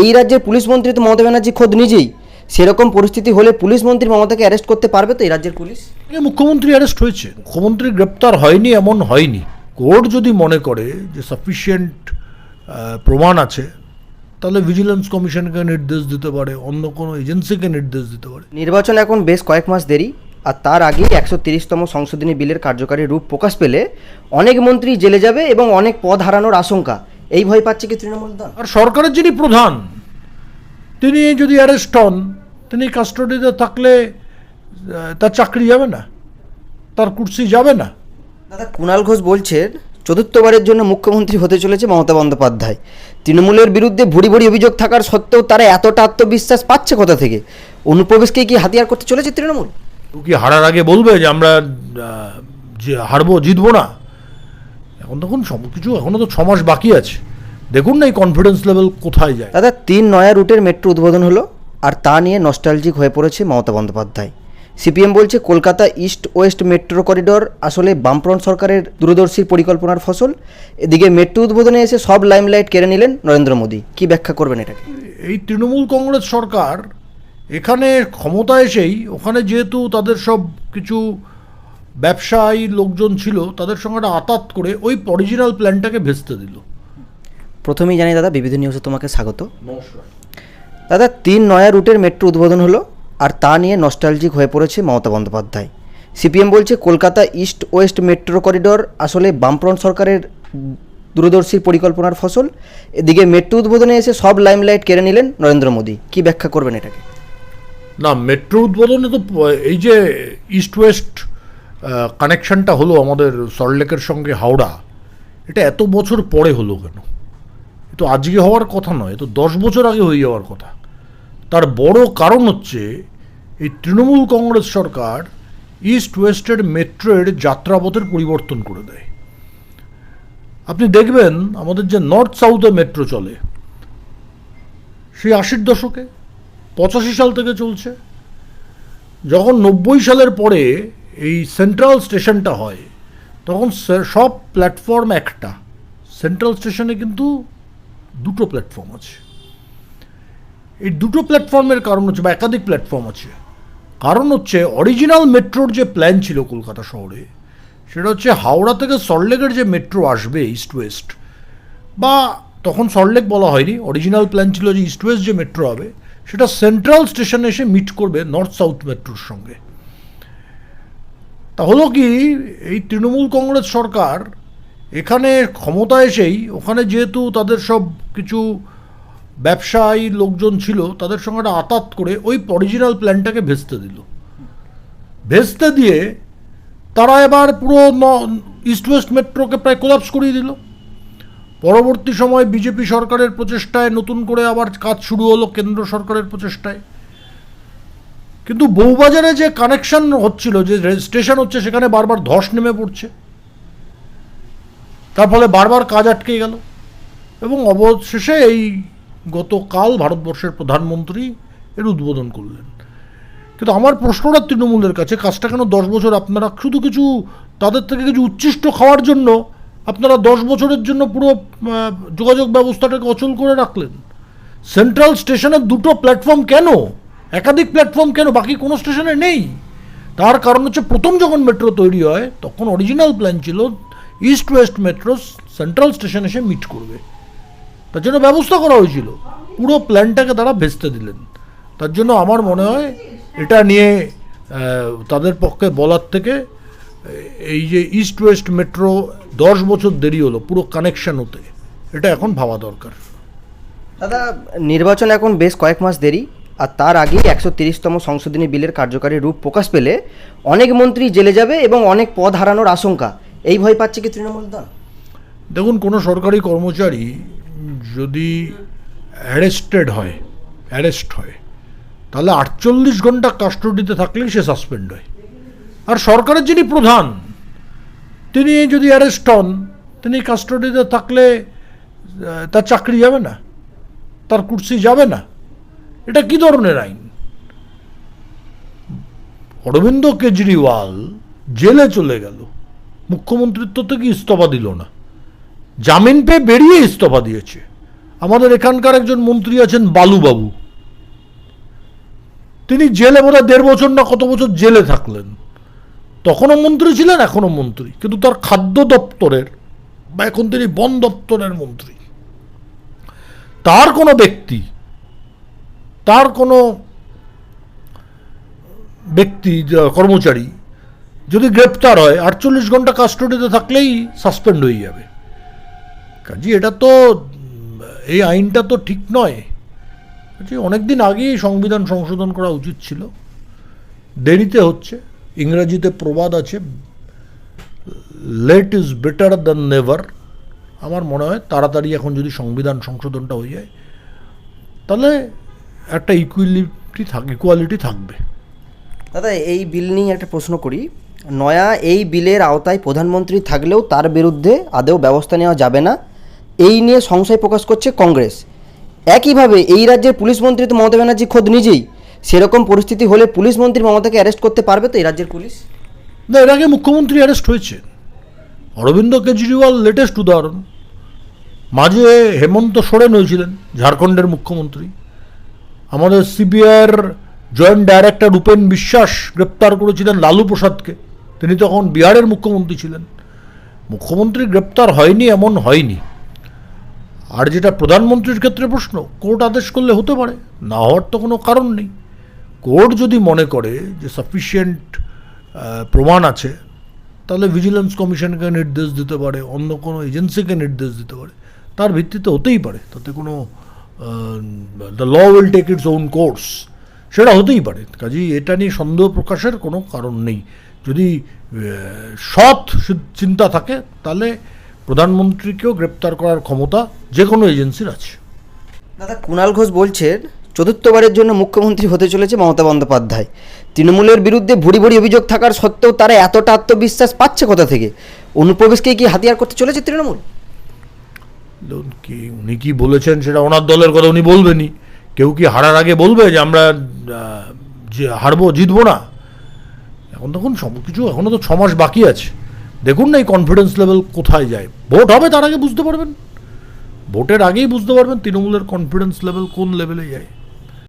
এই রাজ্যের পুলিশ মন্ত্রী তো মমতা ব্যানার্জি খোদ নিজেই। সেরকম পরিস্থিতি হলে পুলিশ মন্ত্রী মমতাকে অ্যারেস্ট করতে পারবে তো এই রাজ্যের পুলিশ? মুখ্যমন্ত্রী অ্যারেস্ট হয়েছে। মুখ্যমন্ত্রী গ্রেপ্তার হয়নি এমন হয়নি। কোর্ট যদি মনে করে যে সাফিসিয়েন্ট প্রমাণ আছে তাহলে ভিজিলেন্স কমিশনকে নির্দেশ দিতে পারে অন্য কোনো এজেন্সিকে নির্দেশ দিতে পারে। নির্বাচন এখন বেশ কয়েক মাস দেরি আর তার আগেই একশো তিরিশতম সংশোধনী বিলের কার্যকারী রূপ প্রকাশ পেলে অনেক মন্ত্রী জেলে যাবে এবং অনেক পদ হারানোর আশঙ্কা। এই ভয় পাচ্ছে কি তৃণমূল দল? আর সরকারের যিনি প্রধান তিনি যদি অ্যারেস্ট হন তিনি কাস্টডিতে থাকলে তার চাকরি যাবে না তার কুর্সি যাবে না। দাদা কুণাল ঘোষ বলছেন চতুর্থবারের জন্য মুখ্যমন্ত্রী হতে চলেছে মমতা বন্দ্যোপাধ্যায়। তৃণমূলের বিরুদ্ধে ভুড়ি ভুড়ি অভিযোগ থাকার সত্ত্বেও তারা এতটা আত্মবিশ্বাস পাচ্ছে কোথা থেকে? অনুপ্রবেশকে কি হাতিয়ার করতে চলেছে তৃণমূল? ও কি হারার আগে বলবে যে আমরা হারবো জিতবো না? এখন তখন সব কিছু এখনও তো ছ মাস বাকি আছে। দেখুন না এই কনফিডেন্স লেভেল কোথায় যায়। দাদা তিন নয়া রুটের মেট্রো উদ্বোধন হলো আর তা নিয়ে নস্টালজিক হয়ে পড়েছে মমতা বন্দ্যোপাধ্যায়। সিপিএম বলছে Kolkata east west metro corridor আসলে বামফ্রন্ট সরকারের দূরদর্শীর পরিকল্পনার ফসল। এদিকে মেট্রো উদ্বোধনে এসে সব লাইমলাইট কেড়ে নিলেন নরেন্দ্র মোদী। কি ব্যাখ্যা করবেন এটাকে? এই তৃণমূল কংগ্রেস সরকার এখানে ক্ষমতা এসেই ওখানে যেহেতু তাদের সব কিছু ব্যবসায়ী লোকজন ছিল তাদের সঙ্গে একটা আতাত করে ওই অরিজিনাল প্ল্যানটাকে ভেস্তে দিল। প্রথমেই জানি দাদা বিবিধ নিউজে তোমাকে স্বাগত। দাদা তিন নয়া রুটের মেট্রো উদ্বোধন হলো আর তা নিয়ে নস্টালজিক হয়ে পড়েছে মমতা বন্দ্যোপাধ্যায়। সিপিএম বলছে Kolkata east west metro corridor আসলে বামফ্রন্ট সরকারের দূরদর্শীর পরিকল্পনার ফসল। এদিকে মেট্রো উদ্বোধনে এসে সব লাইমলাইট কেড়ে নিলেন নরেন্দ্র মোদী। কি ব্যাখ্যা করবেন এটাকে? না মেট্রো উদ্বোধনে তো এই যে ইস্ট ওয়েস্ট কানেকশনটা হলো আমাদের সল্টলেকের সঙ্গে হাওড়া। এটা এত বছর পরে হলো কেন? এ তো আজকে হওয়ার কথা নয় তো দশ বছর আগে হয়ে যাওয়ার কথা। তার বড় কারণ হচ্ছে, এই তৃণমূল কংগ্রেস সরকার ইস্ট ওয়েস্টের মেট্রোর যাত্রাপথের পরিবর্তন করে দেয়। আপনি দেখবেন, আমাদের যে নর্থ সাউথে মেট্রো চলে, সেই আশির দশকে, পঁচাশি সাল থেকে চলছে। যখন নব্বই সালের পরে এই সেন্ট্রাল স্টেশনটা হয়, তখন সব প্ল্যাটফর্ম একটা। সেন্ট্রাল স্টেশনে কিন্তু দুটো প্ল্যাটফর্ম আছে। এই দুটো প্ল্যাটফর্মের কারণ হচ্ছে, বা একাধিক প্ল্যাটফর্ম আছে। কারণ হচ্ছে অরিজিনাল মেট্রোর যে প্ল্যান ছিল কলকাতা শহরে, সেটা হচ্ছে হাওড়া থেকে সল্টলেকের যে মেট্রো আসবে ইস্ট ওয়েস্ট বা তখন সল্টলেক বলা হয়নি অরিজিনাল প্ল্যান ছিল যে ইস্ট ওয়েস্ট যে মেট্রো হবে, সেটা সেন্ট্রাল স্টেশনে এসে মিট করবে নর্থ সাউথ মেট্রোর সঙ্গে। তা হলো কি এই তৃণমূল কংগ্রেস সরকার এখানে ক্ষমতা এসেই, ওখানে যেহেতু তাদের সব কিছু ব্যবসায়ী লোকজন ছিল, তাদের সঙ্গে একটা আতাত করে ওই অরিজিনাল প্ল্যানটাকে ভেস্তে দিল। ভেস্তে দিয়ে তারা এবার পুরো ইস্ট ওয়েস্ট মেট্রোকে প্রায় কোলাপস করিয়ে দিল। পরবর্তী সময় বিজেপি সরকারের প্রচেষ্টায় নতুন করে আবার কাজ শুরু হলো কেন্দ্র সরকারের প্রচেষ্টায়। কিন্তু বউবাজারে যে কানেকশন হচ্ছিল, যে স্টেশন হচ্ছে, সেখানে বারবার ধস নেমে পড়ছে। তার ফলে বারবার কাজ আটকে গেল। এবং অবশেষে এই গতকাল ভারতবর্ষের প্রধানমন্ত্রী এর উদ্বোধন করলেন। কিন্তু আমার প্রশ্নটা তৃণমূলের কাছে, কাজটা কেন দশ বছর আপনারা শুধু কিছু তাদের থেকে কিছু উচ্ছিষ্ট খাওয়ার জন্য আপনারা দশ বছরের জন্য পুরো যোগাযোগ ব্যবস্থাটাকে অচল করে রাখলেন? সেন্ট্রাল স্টেশনের দুটো প্ল্যাটফর্ম কেন? একাধিক প্ল্যাটফর্ম কেন? বাকি কোনো স্টেশনে নেই। তার কারণ হচ্ছে প্রথম যখন মেট্রো তৈরি হয়, তখন অরিজিনাল প্ল্যান ছিল east west metro central station এসে মিট করবে। তার জন্য ব্যবস্থা করা হয়েছিল। পুরো প্ল্যানটাকে তারা ভেস্তে দিলেন। তার জন্য আমার মনে হয় এটা নিয়ে তাদের পক্ষে বলার থেকে এই যে ইস্ট ওয়েস্ট মেট্রো দশ বছর দেরি হলো পুরো কানেকশন হতে, এটা এখন ভাবা দরকার। দাদা, নির্বাচন এখন বেশ কয়েক মাস দেরি। আর তার আগেই একশো তিরিশতম সংশোধনী বিলের কার্যকারী রূপ প্রকাশ পেলে অনেক মন্ত্রী জেলে যাবে এবং অনেক পদ হারানোর আশঙ্কা। এই ভয় পাচ্ছে কি তৃণমূল দল? দেখুন, কোনো সরকারি কর্মচারী যদি অ্যারেস্টেড হয়, অ্যারেস্ট হয়, তাহলে আটচল্লিশ ঘণ্টা কাস্টডিতে থাকলেই সে সাসপেন্ড হয়। আর সরকারের যিনি প্রধান, তিনি যদি অ্যারেস্ট হন, তিনি কাস্টডিতে থাকলে তার চাকরি যাবে না, তার কুর্সি যাবে না। এটা কি ধরনের আইন? অরবিন্দ কেজরিওয়াল জেলে চলে গেল। মুখ্যমন্ত্রিত্ব থেকে ইস্তফা দিল না। জামিন পেয়ে বেরিয়ে ইস্তফা দিয়েছে। আমাদের এখানকার একজন মন্ত্রী আছেন বালুবাবু। তিনি জেলে বোধহয় দেড় বছর না কত বছর জেলে থাকলেন। তখনও মন্ত্রী ছিলেন, এখনও মন্ত্রী। কিন্তু তার খাদ্য দপ্তরের বা এখন তিনি বন দপ্তরের মন্ত্রী। তার কোনো ব্যক্তি তার কোনো ব্যক্তি কর্মচারী যদি গ্রেপ্তার হয়, আটচল্লিশ ঘণ্টা কাস্টডিতে থাকলেই সাসপেন্ড হয়ে যাবে। কাজে, এটা তো এই আইনটা তো ঠিক নয়। কাজে অনেক দিন আগেই সংবিধান সংশোধন করা উচিত ছিল। দেরিতে হচ্ছে। ইংরেজিতে প্রবাদ আছে। Late is better than never. আমার মনে হয় তাড়াতাড়ি এখন যদি সংবিধান সংশোধনটা হয়ে যায়, তাহলে একটা ইকুয়ালিটি থাক ইকুয়ালিটি থাকবে। দাদা এই বিল নিয়ে একটা প্রশ্ন করি। নয়া এই বিলের আওতায় প্রধানমন্ত্রী থাকলেও তার বিরুদ্ধে আদৌ ব্যবস্থা নেওয়া যাবে না? এই নিয়ে সংশয় প্রকাশ করছে কংগ্রেস। একইভাবে এই রাজ্যের পুলিশ মন্ত্রী তো মমতা ব্যানার্জি খোদ নিজেই। সেরকম পরিস্থিতি হলে পুলিশ মন্ত্রী মমতাকে অ্যারেস্ট করতে পারবে তো এই রাজ্যের পুলিশ? না এর আগে মুখ্যমন্ত্রী অ্যারেস্ট হয়েছে। অরবিন্দ কেজরিওয়াল লেটেস্ট উদাহরণ। মাঝে হেমন্ত সোরেন হয়েছিলেন ঝাড়খণ্ডের মুখ্যমন্ত্রী। আমাদের সিবিআইয়ের জয়েন্ট ডাইরেক্টর উপেন বিশ্বাস গ্রেপ্তার করেছিলেন লালু প্রসাদকে। তিনি তখন বিহারের মুখ্যমন্ত্রী ছিলেন। মুখ্যমন্ত্রী গ্রেপ্তার হয়নি, এমন হয়নি। আর যেটা প্রধানমন্ত্রীর ক্ষেত্রে প্রশ্ন, কোর্ট আদেশ করলে হতে পারে, না হওয়ার তো কোনো কারণ নেই। কোর্ট যদি মনে করে যে সাফিসিয়েন্ট প্রমাণ আছে, তাহলে ভিজিলেন্স কমিশনকে নির্দেশ দিতে পারে, অন্য কোনো এজেন্সিকে নির্দেশ দিতে পারে। তার ভিত্তিতে হতেই পারে, তাতে কোনো the law will take its own course সেটা হতেই পারে। কাজেই এটা নিয়ে সন্দেহ প্রকাশের কোনো কারণ নেই। যদি সৎ চিন্তা থাকে, তাহলে প্রধানমন্ত্রীকেও গ্রেপ্তার করার ক্ষমতা যে কোনো এজেন্সির আছে। দাদা কুণাল ঘোষ বলছেন, চতুর্থবারের জন্য মুখ্যমন্ত্রী হতে চলেছে মমতা বন্দ্যোপাধ্যায়। তৃণমূলের বিরুদ্ধে ভুড়ি ভুড়ি অভিযোগ থাকার সত্ত্বেও তারা এতটা আত্মবিশ্বাস পাচ্ছে কোথা থেকে? অনুপ্রবেশকে কি হাতিয়ার করতে চলেছে তৃণমূল? কি উনি কি বলেছেন সেটা ওনার দলের কথা উনি বলবেনই। কেউ কি হারার আগে বলবে যে আমরা যে হারবো, জিতবো না? এখন তখন সব কিছু এখনও তো ছমাস মাস বাকি আছে। দেখুন না এই কনফিডেন্স লেভেল কোথায় যায়। ভোট হবে তার আগে বুঝতে পারবেন। ভোটের আগেই বুঝতে পারবেন তৃণমূলের কনফিডেন্স লেভেল কোন লেভেলে যায়।